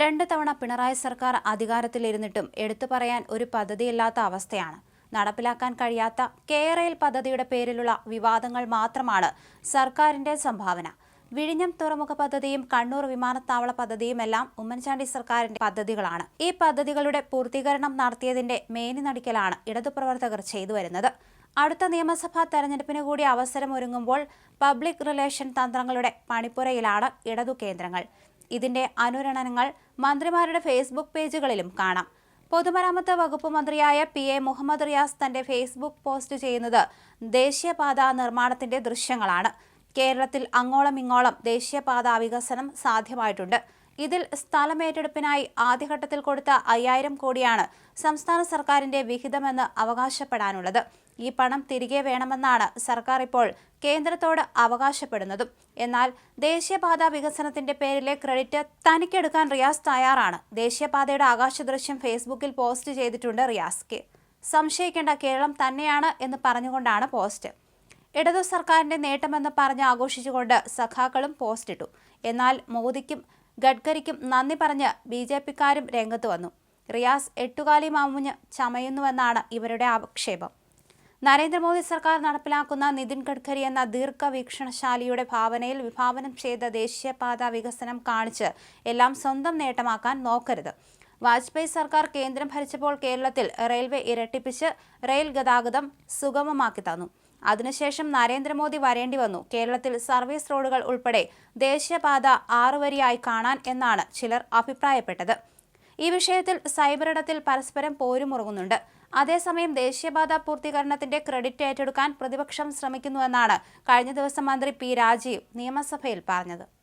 രണ്ട് തവണ പിണറായി സർക്കാർ അധികാരത്തിലിരുന്നിട്ടും എടുത്തു പറയാൻ ഒരു പദ്ധതിയില്ലാത്ത അവസ്ഥയാണ്. നടപ്പിലാക്കാൻ കഴിയാത്ത കേരയിൽ പദ്ധതിയുടെ പേരിലുള്ള വിവാദങ്ങൾ മാത്രമാണ് സർക്കാരിന്റെ സംഭാവന. വിഴിഞ്ഞം തുറമുഖ പദ്ധതിയും കണ്ണൂർ വിമാനത്താവള പദ്ധതിയും എല്ലാം ഉമ്മൻചാണ്ടി സർക്കാരിന്റെ പദ്ധതികളാണ്. ഈ പദ്ധതികളുടെ പൂർത്തീകരണം നടത്തിയതിന്റെ മേനി നടിക്കലാണ് ഇടതുപ്രവർത്തകർ ചെയ്തു വരുന്നത്. അടുത്ത നിയമസഭാ തെരഞ്ഞെടുപ്പിന് കൂടി അവസരമൊരുങ്ങുമ്പോൾ പബ്ലിക് റിലേഷൻ തന്ത്രങ്ങളുടെ പണിപ്പുരയിലാണ് ഇടതു കേന്ദ്രങ്ങൾ. ഇതിന്റെ അനുരണനങ്ങൾ മന്ത്രിമാരുടെ ഫേസ്ബുക്ക് പേജുകളിലും കാണാം. പൊതുമരാമത്ത് വകുപ്പ് മന്ത്രിയായ പി എ മുഹമ്മദ് റിയാസ് തന്റെ ഫേസ്ബുക്ക് പോസ്റ്റ് ചെയ്യുന്നത് ദേശീയപാത നിർമ്മാണത്തിന്റെ ദൃശ്യങ്ങളാണ്. കേരളത്തിൽ അങ്ങോളം ഇങ്ങോളം ദേശീയപാത വികസനം സാധ്യമായിട്ടുണ്ട്. ഇതിൽ സ്ഥലമേറ്റെടുപ്പിനായി ആദ്യഘട്ടത്തിൽ കൊടുത്ത അയ്യായിരം കോടിയാണ് സംസ്ഥാന സർക്കാരിന്റെ വിഹിതമെന്ന് അവകാശപ്പെടാനുള്ളത്. ഈ പണം തിരികെ വേണമെന്നാണ് സർക്കാർ ഇപ്പോൾ കേന്ദ്രത്തോട് അവകാശപ്പെടുന്നതും. എന്നാൽ ദേശീയപാത വികസനത്തിന്റെ പേരിലെ ക്രെഡിറ്റ് തനിക്കെടുക്കാൻ റിയാസ് തയ്യാറാണ്. ദേശീയപാതയുടെ ആകാശദൃശ്യം ഫേസ്ബുക്കിൽ പോസ്റ്റ് ചെയ്തിട്ടുണ്ട് റിയാസ് സംശയിക്കേണ്ട കേരളം തന്നെയാണ് എന്ന് പറഞ്ഞുകൊണ്ടാണ് പോസ്റ്റ്. ഇടതു സർക്കാരിന്റെ നേട്ടമെന്ന് പറഞ്ഞ് ആഘോഷിച്ചുകൊണ്ട് സഖാക്കളും പോസ്റ്റിട്ടു. എന്നാൽ മോദിക്കും ഗഡ്കരിക്കും നന്ദി പറഞ്ഞ് ബി ജെ പിക്കാരും രംഗത്ത് വന്നു. റിയാസ് എട്ടുകാലി മാമുഞ്ഞ് ചമയുന്നുവെന്നാണ് ഇവരുടെ ആക്ഷേപം. നരേന്ദ്രമോദി സർക്കാർ നടപ്പിലാക്കുന്ന നിതിൻ ഗഡ്കരി എന്ന ദീർഘവീക്ഷണശാലിയുടെ ഭാവനയിൽ വിഭാവനം ചെയ്ത ദേശീയപാത വികസനം കാണിച്ച് എല്ലാം സ്വന്തം നേട്ടമാക്കാൻ നോക്കരുത്. വാജ്പേയി സർക്കാർ കേന്ദ്രം ഭരിച്ചപ്പോൾ കേരളത്തിൽ റെയിൽവേ ഇരട്ടിപ്പിച്ച് റെയിൽ ഗതാഗതം സുഗമമാക്കി തന്നു. അതിനുശേഷം നരേന്ദ്രമോദി വരേണ്ടി വന്നു. കേരളത്തിൽ സർവീസ് റോഡുകൾ ഉൾപ്പെടെ ദേശീയപാത ആറുവരിയായി കാണാൻ എന്നാണ് ചിലർ അഭിപ്രായപ്പെട്ടത്. ഈ വിഷയത്തിൽ സൈബറിടത്തിൽ പരസ്പരം പോരുമുറങ്ങുന്നുണ്ട് അതേസമയം ദേശീയപാത പൂർത്തീകരണത്തിന്റെ ക്രെഡിറ്റ് ഏറ്റെടുക്കാൻ പ്രതിപക്ഷം ശ്രമിക്കുന്നുവെന്നാണ് കഴിഞ്ഞ ദിവസം മന്ത്രി പി രാജീവ് നിയമസഭയിൽ പറഞ്ഞത്.